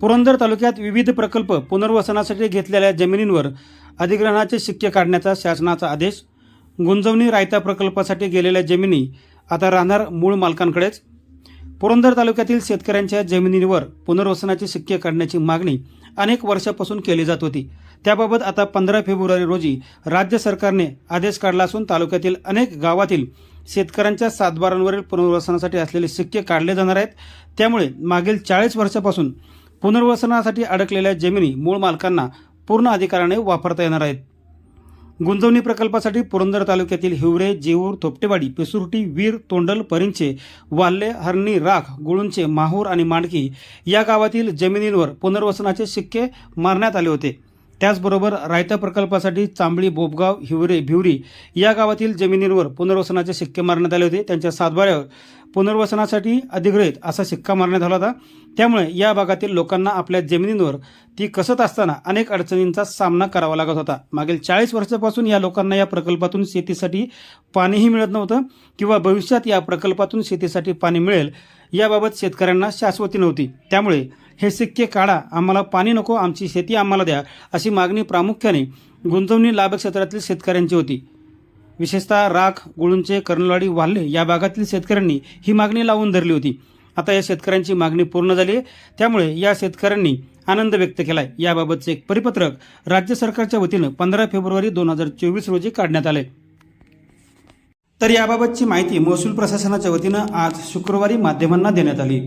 पुरंदर तालुक्यात विविध प्रकल्प पुनर्वसनासाठी घेतलेल्या जमिनींवर अधिग्रहणाचे शिक्के काढण्याचा शासनाचा आदेश. गुंजवणी रायता प्रकल्पासाठी गेलेल्या जमिनी आता राहणार मूळ मालकांकडेच. पुरंदर तालुक्यातील शेतकऱ्यांच्या जमिनीवर पुनर्वसनाचे शिक्के काढण्याची मागणी अनेक वर्षापासून केली जात होती. त्याबाबत आता पंधरा फेब्रुवारी रोजी राज्य सरकारने आदेश काढला असून तालुक्यातील अनेक गावातील शेतकऱ्यांच्या सातबारांवरील पुनर्वसनासाठी असलेले शिक्के काढले जाणार आहेत. त्यामुळे मागील चाळीस वर्षापासून पुनर्वसनासाठी अडकलेल्या जमिनी मूळ मालकांना पूर्ण अधिकाराने वापरता येणार आहेत. गुंजवणी प्रकल्पासाठी पुरंदर तालुक्यातील हिवरे जेऊर थोपटेवाडी पिसुरटी वीर तोंडल परिंचे वाल्ले हरणी राख गुळुंचे माहूर आणि मांडकी या गावातील जमिनींवर पुनर्वसनाचे शिक्के मारण्यात आले होते. त्याचबरोबर रायता प्रकल्पासाठी चांबळी बोबगाव हिवरे भिवरी या गावातील जमिनींवर पुनर्वसनाचे शिक्के मारण्यात आले होते. त्यांच्या सातबाऱ्यावर पुनर्वसनासाठी अधिग्रहित असा शिक्का मारण्यात आला होता. त्यामुळे या भागातील लोकांना आपल्या जमिनींवर ती कसत असताना अनेक अडचणींचा सामना करावा लागत होता. मागील चाळीस वर्षापासून या लोकांना या प्रकल्पातून शेतीसाठी पाणीही मिळत नव्हतं किंवा भविष्यात या प्रकल्पातून शेतीसाठी पाणी मिळेल याबाबत शेतकऱ्यांना शाश्वती नव्हती. त्यामुळे हे सिक्के काढा आम्हाला पाणी नको आमची शेती आम्हाला द्या अशी मागणी प्रामुख्याने गुंतवणी लाभ क्षेत्रातील शेतकऱ्यांची होती. विशेषतः राख गुळुंचे कर्नलवाडी वाल्हे या भागातील शेतकऱ्यांनी ही मागणी लावून धरली होती. आता या शेतकऱ्यांची मागणी पूर्ण झाली आहे. त्यामुळे या शेतकऱ्यांनी आनंद व्यक्त केला आहे याबाबतचे एक परिपत्रक राज्य सरकारच्या वतीनं पंधरा फेब्रुवारी दोन हजार चोवीस रोजी काढण्यात आले तर याबाबतची माहिती महसूल प्रशासनाच्या वतीनं आज शुक्रवारी माध्यमांना देण्यात आली.